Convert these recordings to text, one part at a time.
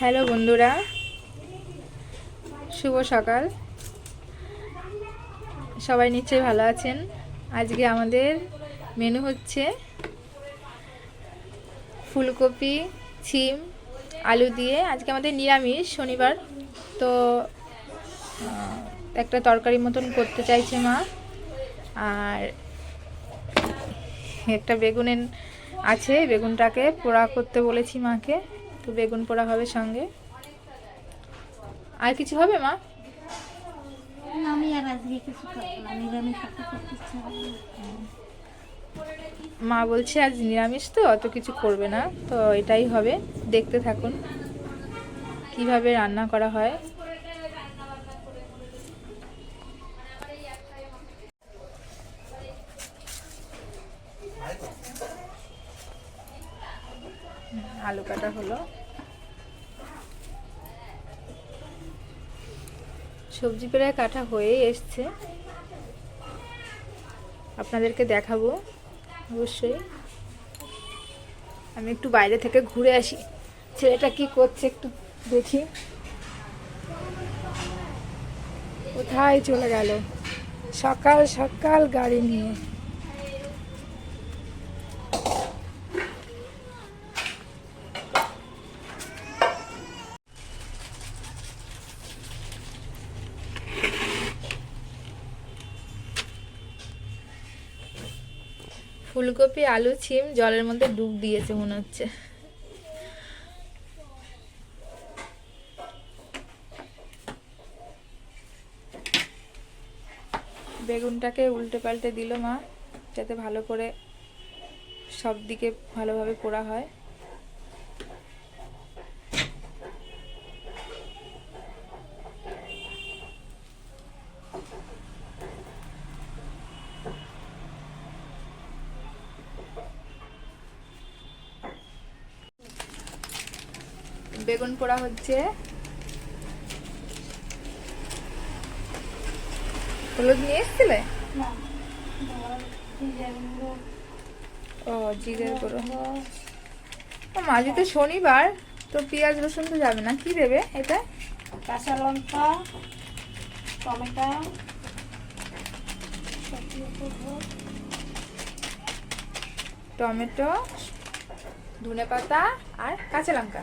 Hello বন্ধুরা, শুভ সকাল। সবাই নিশ্চয়ই ভালো আছেন? আজকে আমাদের মেনু হচ্ছে ফুলকপি, ছিম, আলু দিয়ে। আজকে আমাদের নিরামিষ, শনিবার। তো একটা তরকারি মতন করতে চাইছে মা। আর একটা বেগুনের আছে, বেগুনটাকে পোড়া করতে বলেছি মাকে। তো বেগুন পোড়া হবে সঙ্গে। আর কিছু হবে মা? একটা। মা বলছে আজ নিরামিষ তো অত কিছু করবে না। তো এটাই হবে দেখতে থাকুন কীভাবে রান্না করা হয়। আলু কাটা হলো। সবজি প্রায় কাটা হয়ে এসছে। আপনাদেরকে দেখাবো, অবশ্যই। আমি একটু বাইরে থেকে ঘুরে আসি। ছেলেটা কি করছে একটু দেখি। কোথায় চলে গেল? সকাল সকাল গাড়ি নিয়ে। ফুলকপি, আলু, ছিম, জলের মধ্যে ডুব দিয়েছে মনে হচ্ছে। বেগুনটাকে উল্টে পাল্টে দিল মা, যাতে ভালো করে সব দিকে ভালোভাবে পোড়া হয়। বেগুন পোড়া হচ্ছে। হলুদ নিয়ে এসছিলে? ও জিরের গুঁড়ো। ও মাঝে তো শনিবার তো পেঁয়াজ রসুন তো যাবে না। কি দেবে এটা? কাঁচা লঙ্কা টমেটো টমেটো ধনে পাতা আর কাঁচা লঙ্কা।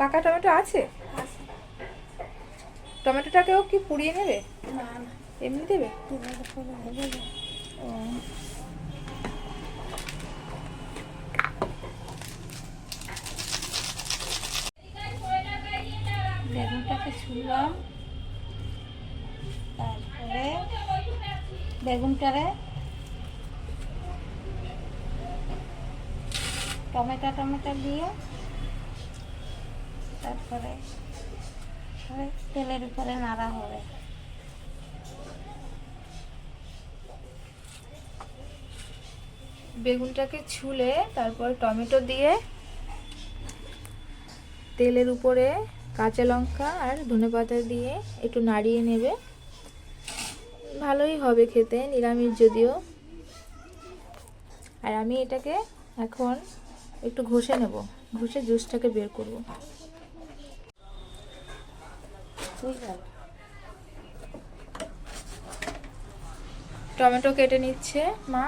পাকা টমেটো আছে? টমেটোটাকেও কি পুড়িয়ে নেবে? এমনি দেবে? বেগুনটাকে ছুললাম। তারপরে বেগুনটারে টমেটো টমেটো দিয়ে তারপরে তেলের উপরে নাড়া হবে। বেগুনটাকে ছুলে তারপর টমেটো দিয়ে তেলের উপরে কাঁচা লঙ্কা আর ধনেপাতা দিয়ে একটু নাড়িয়ে নেবে। ভালোই হবে খেতে, নিরামিষ যদিও। আর আমি এটাকে এখন একটু ঘষে নেব, ঘষে জুসটাকে বের করব। টমেটো কেটে নিচ্ছে মা।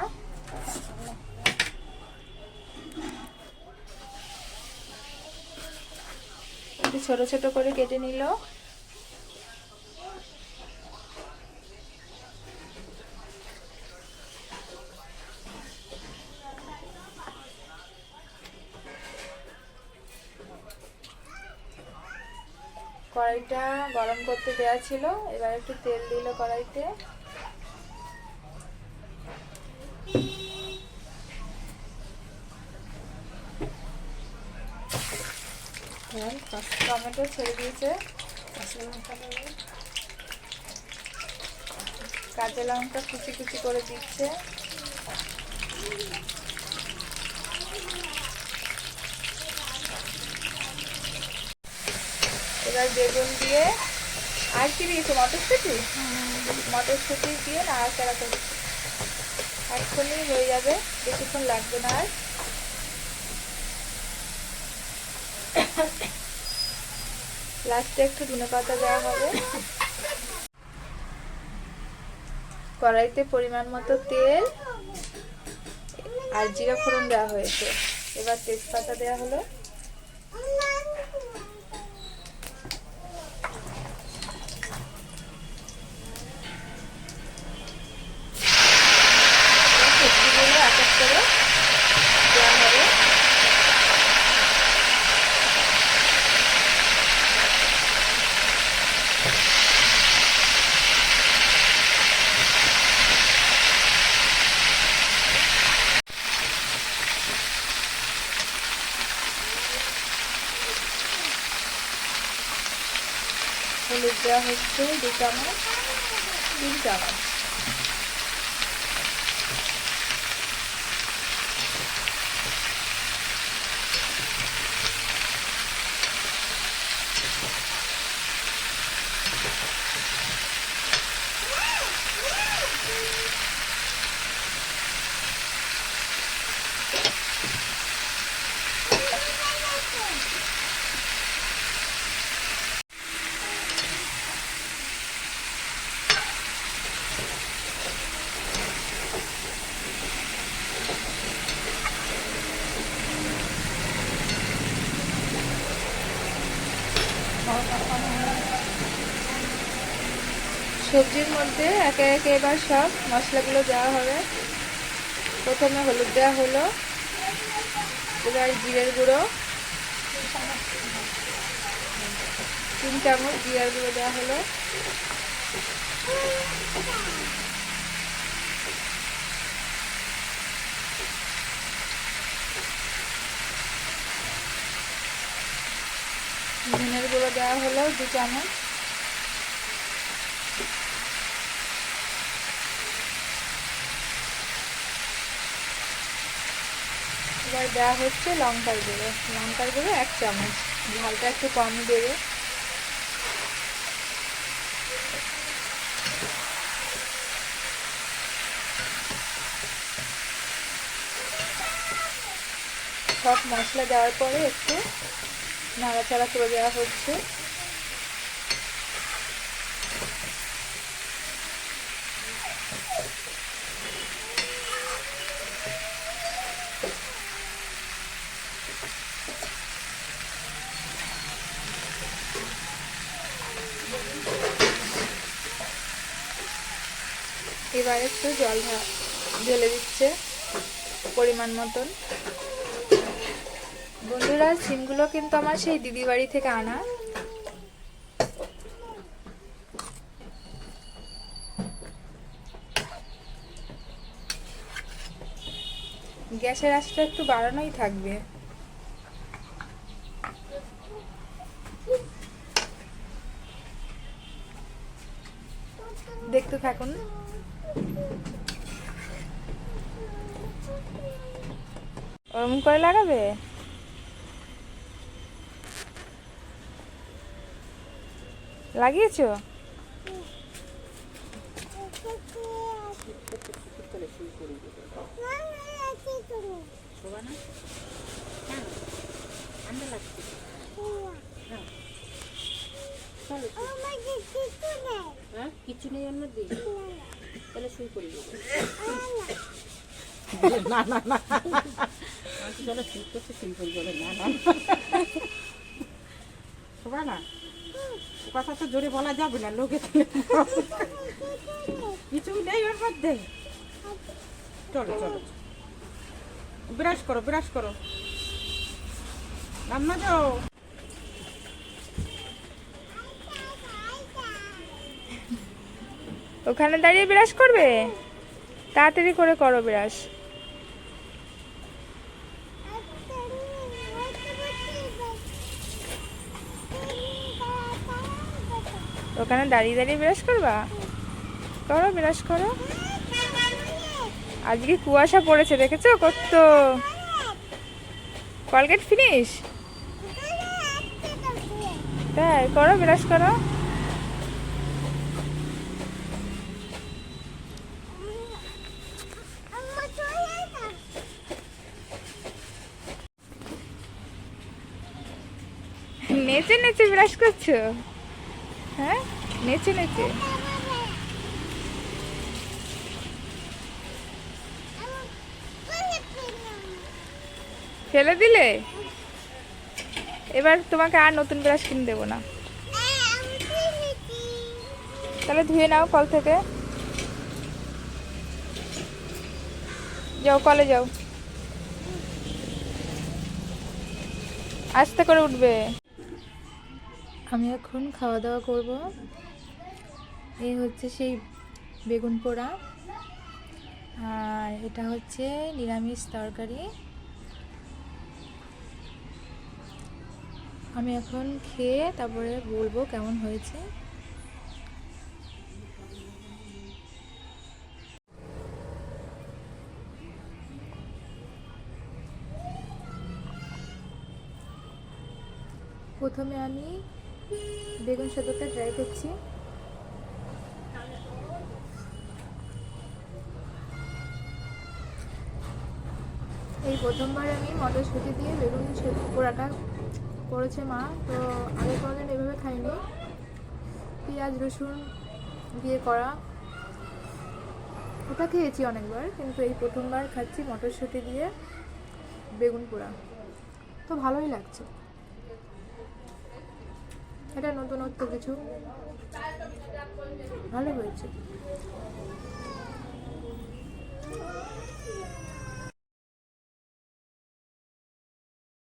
ছোট ছোট করে কেটে নিল। গরম করতে দেওয়া ছিল, এবার একটু তেল দিল কড়াইতে। টমেটো ছেড়ে দিয়েছে। কাঁচা লঙ্কা কাঁচা কুচি করে দিচ্ছে। এবার বেগুন দিয়ে আর কি দিয়েছ? মটরশুঁটি? মটরশুঁটি দিয়ে নাড়াচাড়া করছি। এক্ষুনি হয়ে যাবে, বেশিক্ষণ লাগবে না আর। লাস্টে একটু ধনে পাতা দেওয়া হবে। কড়াইতে পরিমাণ মতো তেল আর জিরা ফোড়ন দেওয়া হয়েছে। এবার তেজপাতা দেওয়া হলো সবজিগুলো এক এক করে দেওয়া হবে হলুদ দেওয়া হচ্ছে দু চামচ তিন চামচ সবজির মধ্যে একে একে এবার সব মশলাগুলো দেওয়া হবে। প্রথমে হলুদ দেওয়া হলো, এবার জিরের গুঁড়ো, তিন চামচ জিরার গুঁড়ো দেওয়া হলো। ধনের গুঁড়ো দেওয়া হলো দু চামচ। এবার দেওয়া হচ্ছে লঙ্কার গুঁড়ো। লঙ্কার গুঁড়ো এক চামচ। ঝালটা একটু কম দেবে। সব মশলা দেওয়ার পরে একটু নাড়াচাড়া করে দেওয়া হচ্ছে। এবার একটু জল ঢেলে দিচ্ছে পরিমাণ মতন। বন্ধুরা, সিমগুলো কিন্তু আমার সেই দিদি বাড়ি থেকে আনা। গ্যাসের আঁচটা একটু বাড়ানোই থাকবে। দেখতে থাকুন। ওরকম করে লাগাবে? লাগিয়েছো? হ্যাঁ কিছু নেই অন্য তাহলে শুরু করি না না না। জোরে বলা যাবে না লোকে কিছু নেই ওর মধ্যে চলো চলো ব্রাশ করো ব্রাশ করো রান্না যাও ওখানে দাঁড়িয়ে বিরাজ করবে? তাড়াতাড়ি করে করো বিরাজ ওখানে দাঁড়িয়ে দাঁড়িয়ে ব্রাশ করবা? করো, বিরাজ করো। আজকে কুয়াশা পড়েছে, দেখেছ কত? কলগেট ফিনিশ তাই, করো, বিরাজ করো। নেচে নেচে ব্রাশ করছ? হ্যাঁ? নেচে নেচে। ফেলে দিলে? এবার তোমাকে আর নতুন ব্রাশ কিনে দেবো না। তাহলে ধুয়ে নাও কল থেকে। যাও, কলে যাও। আস্তে করে উঠবে। আমি এখন খাওয়া দাওয়া করব। এই হচ্ছে সেই বেগুন পোড়া। আর এটা হচ্ছে নিরামিষ তরকারি। আমি এখন খেয়ে তারপরে বলব কেমন হয়েছে। প্রথমে আমি বেগুন সেদ্ধটা ট্রাই করছি। এই প্রথমবার আমি মটরশুঁটি দিয়ে বেগুন পোড়াটা করেছে মা, তো আগে কোনোদিন এভাবে খাইনি। পেঁয়াজ, রসুন দিয়ে করা। ওটা খেয়েছি অনেকবার, কিন্তু এই প্রথমবার খাচ্ছি মটরশুঁটি দিয়ে বেগুন পোড়া। তো ভালোই লাগছে। এটা নতুনত্ব কিছু? ভালো হয়েছে।